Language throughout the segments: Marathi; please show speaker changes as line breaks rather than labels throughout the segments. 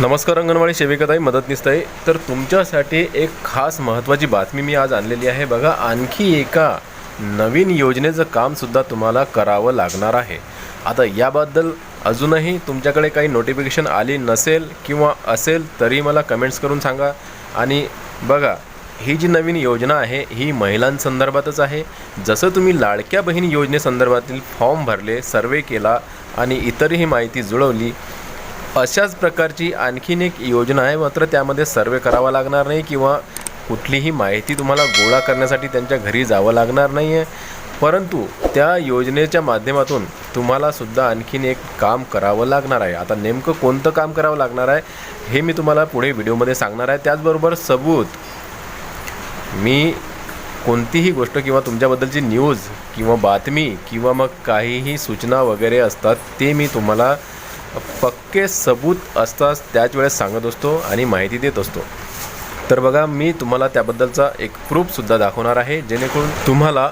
नमस्कार अंगणवाडी सेविकाताई मदतनीसताई तर तुमच्यासाठी एक खास महत्त्वाची बातमी मी आज आणलेली आहे. बघा आणखी एका नवीन योजनेचं कामसुद्धा तुम्हाला करावं लागणार आहे. आता याबद्दल अजूनही तुमच्याकडे काही नोटिफिकेशन आली नसेल किंवा असेल तरी मला कमेंट्स करून सांगा. आणि बघा ही जी नवीन योजना आहे ही महिलांसंदर्भातच आहे. जसं तुम्ही लाडक्या बहीण योजनेसंदर्भातील फॉर्म भरले सर्वे केला आणि इतरही माहिती जुळवली अशाच प्रकारची आणखीन एक योजना आहे. मात्र त्यामध्ये सर्वे करावा लागणार नाही किंवा कुठलीही माहिती तुम्हाला गोळा करण्यासाठी त्यांच्या घरी जावं लागणार नाही आहे परंतु त्या योजनेच्या माध्यमातून तुम्हाला सुद्धा आणखीन एक काम करावं लागणार आहे. आता नेमकं कोणतं काम करावं लागणार आहे हे मी तुम्हाला पुढे व्हिडिओमध्ये सांगणार आहे. त्याचबरोबर सबूत. मी कोणतीही गोष्ट किंवा तुमच्याबद्दलची न्यूज किंवा बातमी किंवा मग काहीही सूचना वगैरे असतात ते मी तुम्हाला पक्के सबूत असतात त्याच वेळेस सांगत असतो आणि माहिती देत असतो. तर बघा मी तुम्हाला त्याबद्दलचा एक प्रूफसुद्धा दाखवणार आहे जेणेकरून तुम्हाला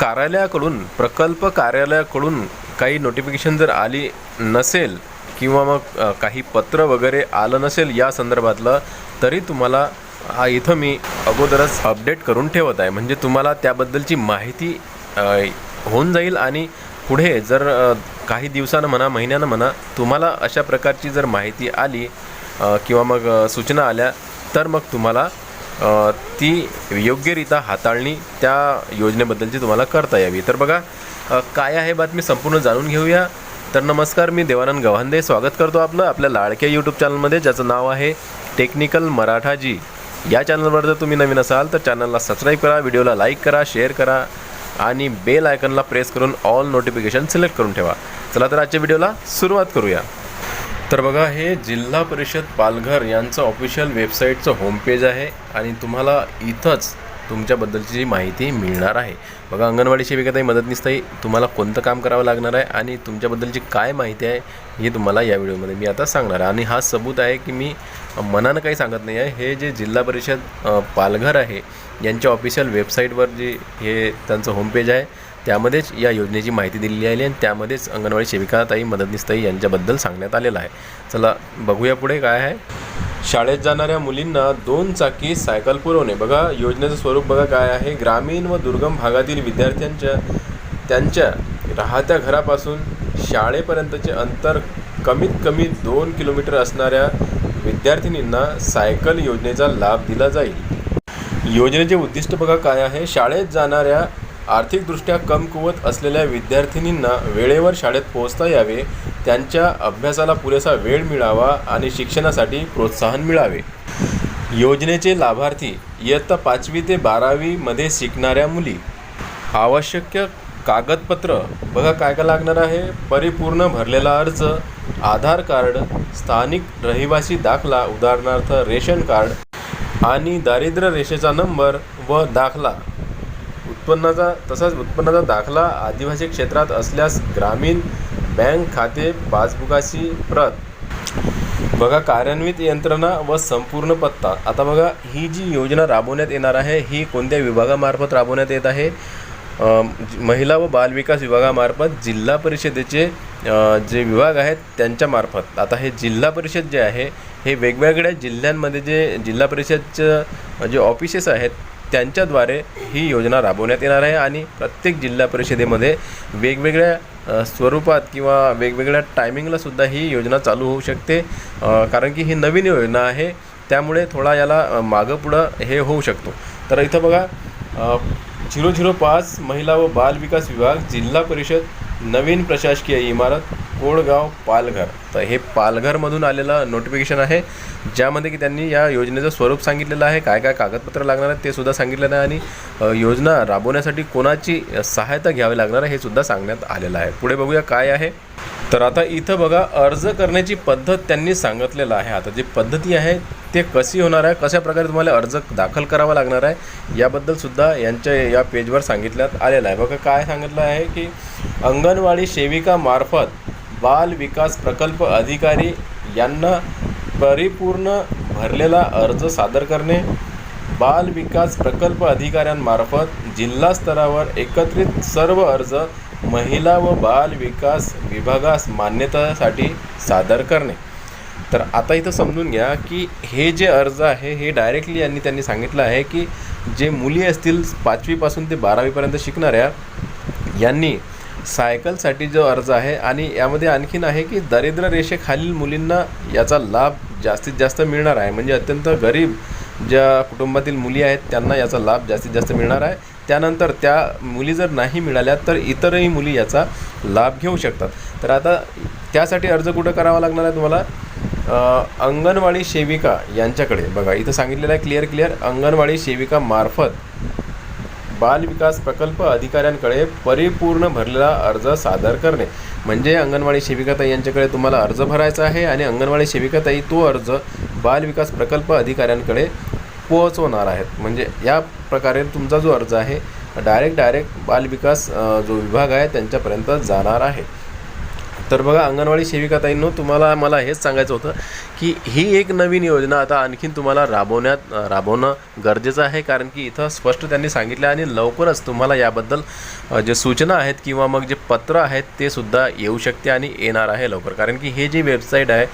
कार्यालयाकडून प्रकल्प कार्यालयाकडून काही नोटिफिकेशन जर आली नसेल किंवा मग काही पत्र वगैरे आलं नसेल या संदर्भातलं तरी तुम्हाला हा इथं मी अगोदरच अपडेट करून ठेवत आहे. म्हणजे तुम्हाला त्याबद्दलची माहिती होऊन जाईल आणि पुढे जर काही दिवसानं म्हणा महिन्यानं म्हणा तुम्हाला अशा प्रकारची जर माहिती आली किंवा मग सूचना आल्या तर मग तुम्हाला ती योग्यरित्या हाताळणी त्या योजनेबद्दलची तुम्हाला करता यावी. तर बघा काय आहे बातमी संपूर्ण जाणून घेऊया. तर नमस्कार मी देवानंद गव्हांदे. स्वागत करतो आपलं आपल्या लाडक्या यूट्यूब चॅनलमध्ये ज्याचं नाव आहे टेक्निकल मराठाजी. या चॅनलवर जर तुम्ही नवीन असाल तर चॅनलला सबस्क्राईब करा व्हिडिओला लाईक करा शेअर करा. आणि बेल आयकनला प्रेस करून ऑल नोटिफिकेशन सिलेक्ट करून ठेवा. चला तर आजच्या व्हिडिओला सुरुवात करूया. तर बघा हे जिल्हा परिषद पालघर यांचं ऑफिशियल वेबसाईटचं होम पेज आहे आणि तुम्हाला इथंच तुमच्याबद्दलची माहिती मिळणार आहे. बघा अंगणवाडी सेविकाताई मदतनीसताई तुम्हाला कोणतं काम करावं लागणार आहे आणि तुमच्याबद्दलची काय माहिती आहे हे तुम्हाला या व्हिडिओमध्ये मी आता सांगणार आहे. आणि हा सबूत आहे की मी मनानं काही सांगत नाही आहे. हे जे जिल्हा परिषद पालघर आहे यांच्या ऑफिशियल वेबसाईटवर जे हे त्यांचं होमपेज आहे त्यामध्येच या योजनेची माहिती दिलेली आहे आणि त्यामध्येच अंगणवाडी सेविकाताई मदतनीसताई यांच्याबद्दल सांगण्यात आलेलं आहे. चला बघूया पुढे काय आहे. शाळेत जाणाऱ्या मुलींना दोन चाकी सायकल पुरवणे. बघा योजनेचं स्वरूप बघा काय आहे. ग्रामीण व दुर्गम भागातील विद्यार्थ्यांच्या त्यांच्या राहत्या घरापासून शाळेपर्यंतचे अंतर कमीत कमी दोन किलोमीटर असणाऱ्या विद्यार्थिनींना सायकल योजनेचा लाभ दिला जाईल. योजनेचे उद्दिष्ट बघा काय आहे. शाळेत जाणाऱ्या आर्थिकदृष्ट्या कमकुवत असलेल्या विद्यार्थिनींना वेळेवर शाळेत पोहोचता यावे. त्यांच्या अभ्यासाला पुरेसा वेळ मिळावा आणि शिक्षणासाठी प्रोत्साहन मिळावे. योजनेचे लाभार्थी इयत्ता पाचवी ते बारावीमध्ये शिकणाऱ्या मुली. आवश्यक कागदपत्र बघा काय काय लागणार आहे. परिपूर्ण भरलेला अर्ज आधार कार्ड स्थानिक रहिवासी दाखला उदाहरणार्थ रेशन कार्ड आणि दारिद्र्य रेषेचा नंबर व दाखला. उत्पन्नाचा तसाच उत्पन्नाचा दाखला आदिवासी क्षेत्रात असल्यास ग्रामीण बँक खाते पासबुकाची प्रत. बघा कार्यान्वित यंत्रणा व संपूर्ण पत्ता. आता बघा ही जी योजना राबवण्यात येणार आहे ही कोणत्या विभागामार्फत राबवण्यात येत आहे? महिला व बालविकास विभागामार्फत जिल्हा परिषदेचे जे विभाग आहेत त्यांच्यामार्फत आता हे जिल्हा परिषद जे आहे हे वेगवेगळ्या जिल्ह्यांमध्ये जे जिल्हा परिषदचं जे ऑफिसेस आहेत त्यांच्याद्वारे ही योजना राबवण्यात येणार आहे आणि प्रत्येक जिल्हा परिषदेमध्ये वेगवेगळ्या स्वरूपात किंवा वेगवेगळ्या टायमिंगला सुद्धा ही योजना चालू होऊ शकते. कारण की ही नवीन योजना आहे त्यामुळे थोडा याला मागं पुढं हे होऊ शकतो. तर इथं बघा झिरो झिरो पाच महिला व बाल विकास विभाग जिल्हा परिषद नवीन प्रशासकीय इमारत कोळगाव पालघर. तर हे पालघरमधून आलेलं नोटिफिकेशन आहे ज्यामध्ये की त्यांनी या योजनेचं स्वरूप सांगितलेलं आहे काय काय कागदपत्र लागणार आहेत ते सुद्धा सांगितलेलं आहे आणि योजना राबवण्यासाठी कोणाची सहायता घ्यावी लागणार आहे हे सुद्धा सांगण्यात आलेलं आहे. पुढे बघूया काय आहे. तर आता इथं बघा अर्ज करण्याची पद्धत त्यांनी सांगितलेलं आहे. आता जी पद्धती आहे ते कशी होणार आहे कशा प्रकारे तुम्हाला अर्ज दाखल करावा लागणार आहे याबद्दलसुद्धा यांच्या या पेजवर सांगितल्यात आलेलं आहे. बघा काय सांगितलं आहे की अंगणवाडी सेविकामार्फत बाल विकास प्रकल्प अधिकारी यांना परिपूर्ण भरलेला अर्ज सादर करणे बाल विकास प्रकल्प अधिकाऱ्यांमार्फत जिल्हा स्तरावर एकत्रित सर्व अर्ज महिला व बाल विकास विभागास मान्यतासाठी सादर करणे. तर आता इथं समजून घ्या की हे जे अर्ज आहे हे डायरेक्टली यांनी त्यांनी सांगितलं आहे की जे मुली असतील पाचवीपासून ते बारावीपर्यंत शिकणाऱ्या यांनी सायकलसाठी जो अर्ज आहे आणि यामध्ये आणखीन आहे की दरिद्र रेषेखालील मुलींना याचा लाभ जास्तीत जास्त मिळणार आहे. म्हणजे अत्यंत गरीब ज्या कुटुंबातील मुली आहेत त्यांना याचा लाभ जास्तीत जास्त मिळणार आहे. त्यानंतर त्या मुली जर नाही मिळाल्या तर इतरही मुली याचा लाभ घेऊ शकतात. तर आता त्यासाठी अर्ज कुठं करावा लागणार आहे तुम्हाला? अंगणवाडी सेविका यांच्याकडे. बघा इथं सांगितलेलं आहे क्लिअर क्लिअर. अंगणवाडी सेविका मार्फत बालविकास प्रकल्प अधिकाऱ्यांकडे परिपूर्ण भरलेला अर्ज सादर करणे. म्हणजे अंगणवाडी सेविकाताई यांच्याकडे तुम्हाला अर्ज भरायचा आहे आणि अंगणवाडी सेविकाताई तो अर्ज बालविकास प्रकल्प अधिकाऱ्यांकडे पोहोचवणार आहेत. म्हणजे या प्रकारे तुमचा जो अर्ज आहे डायरेक्ट डायरेक्ट बालविकास जो विभाग आहे त्यांच्यापर्यंत जाणार आहे. तर बघा अंगणवाडी सेविकाताईंनो तुम्हाला मला हेच सांगायचं होतं की ही एक नवीन योजना आता आणखीन तुम्हाला राबवण्यात राबवणं गरजेचं आहे. कारण की इथं स्पष्ट त्यांनी सांगितलं आहे आणि लवकरच तुम्हाला याबद्दल जे सूचना आहेत किंवा मग जे पत्र आहेत ते सुद्धा येऊ शकते आणि येणार आहे लवकर. कारण की हे जी वेबसाईट आहे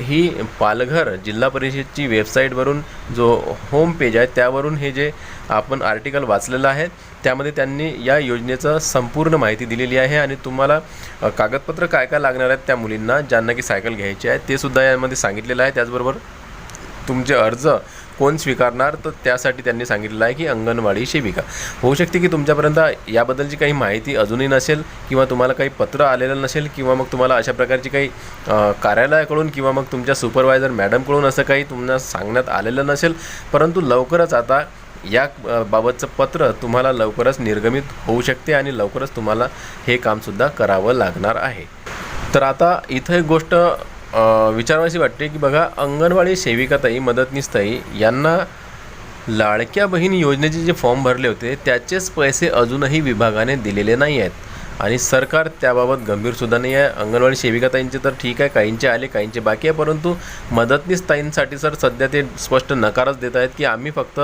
ही पालघर जिल्हा परिषदची वेबसाईटवरून जो होम पेज आहे त्यावरून हे जे आपण आर्टिकल वाचलेलं आहे त्यामध्ये त्यांनी या योजनेचं संपूर्ण माहिती दिलेली आहे आणि तुम्हाला कागदपत्र काय काय लागणार आहेत त्या मुलींना ज्यांना की सायकल घ्यायची आहे ते सुद्धा यामध्ये सांगितलेलं आहे. त्याचबरोबर तुमचे अर्ज कोण स्वीकारणार तर त्यासाठी त्यांनी सांगितलेलं आहे की अंगणवाडी सेविका. होऊ शकते की तुमच्यापर्यंत याबद्दलची काही माहिती अजूनही नसेल किंवा तुम्हाला काही पत्र आलेलं नसेल किंवा मग तुम्हाला अशा प्रकारची काही कार्यालयाकडून किंवा मग तुमच्या सुपरवायझर मॅडमकडून असं काही तुम्हाला सांगण्यात आलेलं नसेल परंतु लवकरच आता या बाबतचं पत्र तुम्हाला लवकरच निर्गमित होऊ शकते आणि लवकरच तुम्हाला हे कामसुद्धा करावं लागणार आहे. तर आता इथं एक गोष्ट विचारावीशी वाटते की बघा अंगणवाडी सेविकाताई मदतनीसताई यांना लाडक्या बहीण योजनेचे जे फॉर्म भरले होते त्याचेच पैसे अजूनही विभागाने दिलेले नाही आहेत. आणि सरकार त्याबाबत गंभीरसुद्धा नाही आहे. अंगणवाडी सेविकाताईंचे तर ठीक आहे काहींचे आले काहींचे बाकी आहे परंतु मदतनीस ताईंसाठी सर सध्या ते स्पष्ट नकारच देत आहेत की आम्ही फक्त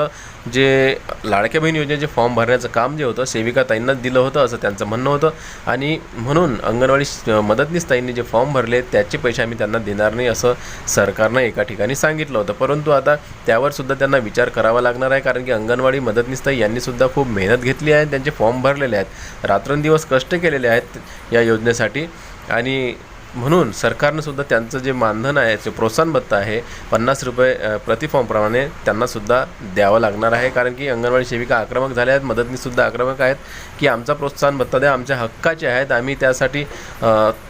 जे लाडक्या बहीण योजनेचे फॉर्म भरण्याचं काम जे होतं सेविकाताईंनाच दिलं होतं असं त्यांचं म्हणणं होतं. आणि म्हणून अंगणवाडी मदतनीस ताईंनी जे फॉर्म भरले त्याचे पैसे आम्ही त्यांना देणार नाही असं सरकारनं एका ठिकाणी सांगितलं होतं. परंतु आता त्यावर सुद्धा त्यांना विचार करावा लागणार आहे कारण की अंगणवाडी मदतनीस ताई यांनी सुद्धा खूप मेहनत घेतली आहे त्यांचे फॉर्म भरलेले आहेत. रात्रंदिवस कष्ट केलेले आहेत या योजनेसाठी. आणि म्हणून सरकारनंसुद्धा त्यांचं जे मानधन आहे जे प्रोत्साहन भत्ता आहे पन्नास रुपये प्रतिफॉर्मप्रमाणे प्रति फॉर्मप्रमाणे त्यांनासुद्धा द्यावं लागणार आहे. कारण की अंगणवाडी सेविका आक्रमक झाल्या आहेत मदतनीसुद्धा आक्रमक आहेत की आमचा प्रोत्साहन भत्ता द्या आमच्या हक्काचे आहेत. आम्ही त्यासाठी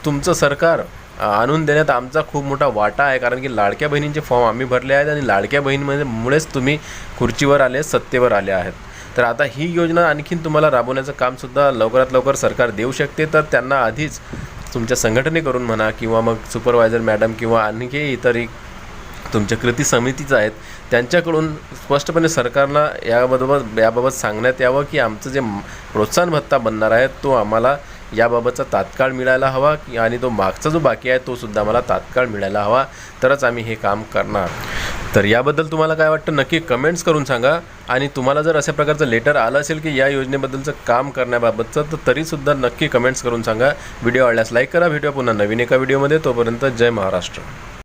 तुमचं सरकार आणून देण्यात आमचा खूप मोठा वाटा आहे. कारण की लाडक्या बहिणींचे फॉर्म आम्ही भरले आहेत आणि लाडक्या बहिणीमध्ये मुळेच तुम्ही खुर्चीवर आले सत्तेवर आले आहेत. तर आता ही योजना आणखीन तुम्हाला राबवण्याचं कामसुद्धा लवकरात लवकर सरकार देऊ शकते. तर त्यांना आधीच तुमच्या संघटनेकडून म्हणा किंवा मग सुपरवायझर मॅडम किंवा आणखी इतरही तुमच्या कृती समितीचं आहेत त्यांच्याकडून स्पष्टपणे सरकारला याबाबत याबाबत सांगण्यात यावं की आमचं जे प्रोत्साहन भत्ता बनणार आहे तो आम्हाला याबाबतचा तात्काळ मिळायला हवा की आणि तो मागचा जो बाकी आहे तो सुद्धा आम्हाला तात्काळ मिळायला हवा. तरच आम्ही हे काम करणार. तर याबद्दल तुम्हाला काय वाटतं? नक्की कमेंट्स करून सांगा. आणि तुम्हाला जर अशा प्रकारचं लेटर आलं असेल की या योजनेबद्दलचं काम करण्याबाबतचं तर तरीसुद्धा नक्की कमेंट्स करून सांगा. व्हिडिओ आवडल्यास लाईक करा. व्हिडिओ पुन्हा नवीन एका व्हिडिओमध्ये तोपर्यंत जय महाराष्ट्र.